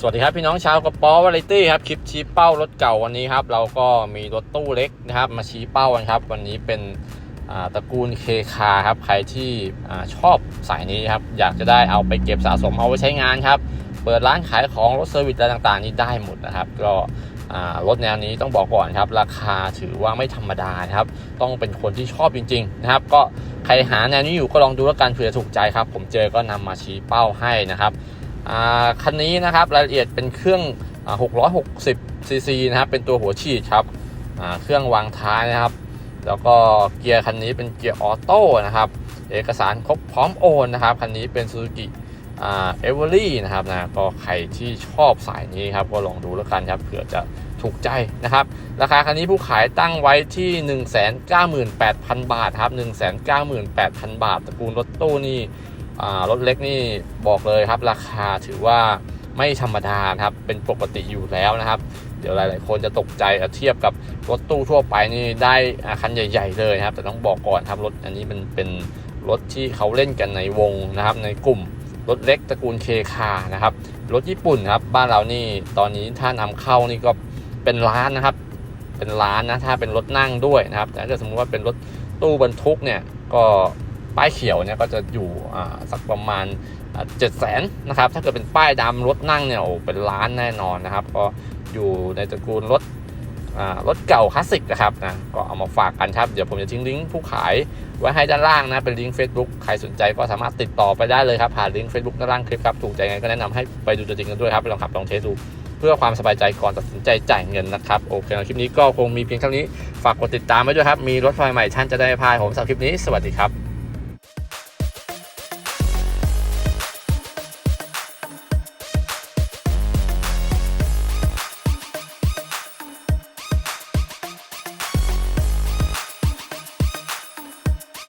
สวัสดีครับพี่น้องชาวกระป๋อวาไรตี้ครับคลิปชี้เป้ารถเก่าวันนี้ครับเราก็มีรถตู้เล็กนะครับมาชี้เป้ากันครับ วันนี้เป็นตระกูลเคคาครับใครที่อชอบสายนี้ครับอยากจะได้เอาไปเก็บสะสมเอาไว้ใช้งานครับ เปิดร้านขายของรถเซอร์วิสอะไรต่างๆ นี่ได้หมดนะครับ ก็รถแนวนี้ต้องบอกก่อนครับ ราคาถือว่าไม่ธรรมดาครับ ต้องเป็นคนที่ชอบจริง ๆ นะครับ ก็ใครหาแนวนี้อยู่ก็ลองดูแล้วกันเผื่อถูกใจครับ ผมเจอก็นำมาชี้เป้าให้นะครับ คันนี้นะครับรายละเอียดเป็นเครื่อง 660 ซีซีนะครับเป็นตัวหัวฉีดครับเครื่องวางท้ายนะครับ แล้วก็เกียร์คันนี้เป็นเกียร์ออโต้นะครับ เอกสารครบพร้อมโอนนะครับคันนี้เป็น Suzuki อ่าเอเวอรี่นะครับนะก็ใครที่ชอบสายนี้ครับก็ลองดูแล้วกันครับเผื่อจะถูกใจนะครับ ราคาคันนี้ผู้ขายตั้งไว้ที่ 198,000 บาทครับ198,000 บาทตระกูลรถตู้นี่ รถเล็กนี่บอกเลยครับ ราคาถือว่าไม่ธรรมดาครับ เป็นปกติอยู่แล้วนะครับ เดี๋ยวหลาย ๆ คนจะตกใจอะเทียบกับรถตู้ทั่วไปนี่ได้อคันใหญ่ ๆ เลยครับ แต่ต้องบอกก่อนครับรถอันนี้มันเป็นรถที่เขาเล่นกันในวงนะครับ ในกลุ่มรถเล็กตระกูลเคคานะครับ รถญี่ปุ่นครับ บ้านเรานี่ตอนนี้ถ้านำเข้านี่ก็เป็นล้านนะครับ เป็นล้านนะถ้าเป็นรถนั่งด้วยนะครับแต่ถ้าสมมติว่าเป็นรถตู้บรรทุกเนี่ยก็ ป้ายเขียวเนี่ยก็จะอยู่อ่าสักประมาณเจ็ดแสนนะครับ ถ้าเกิดเป็นป้ายดำรถนั่งเนี่ยโอ้เป็นล้านแน่นอนนะครับ ก็อยู่ในตระกูลรถอ่ารถเก่าคลาสสิกนะครับนะก็เอามาฝากกันครับเดี๋ยวผมจะทิ้งลิงก์ผู้ขายไว้ให้ด้านล่างนะเป็นลิงก์ Facebook ใครสนใจก็สามารถติดต่อไปได้เลยครับผ่านลิงก์ Facebook ด้านล่างคลิปครับถูกใจไงก็แนะนำให้ไปดูตัวจริงกันด้วยครับไปลองขับลองเทสดู เพื่อความสบายใจก่อนตัดสินใจจ่ายเงินนะครับโอเคคลิปนี้ก็คงมีเพียงเท่านี้ฝากกดติดตามไว้ด้วยครับมีรถไฟใหม่ท่านจะได้พาดผมสำหรับคลิปนี้สวัสดีครับ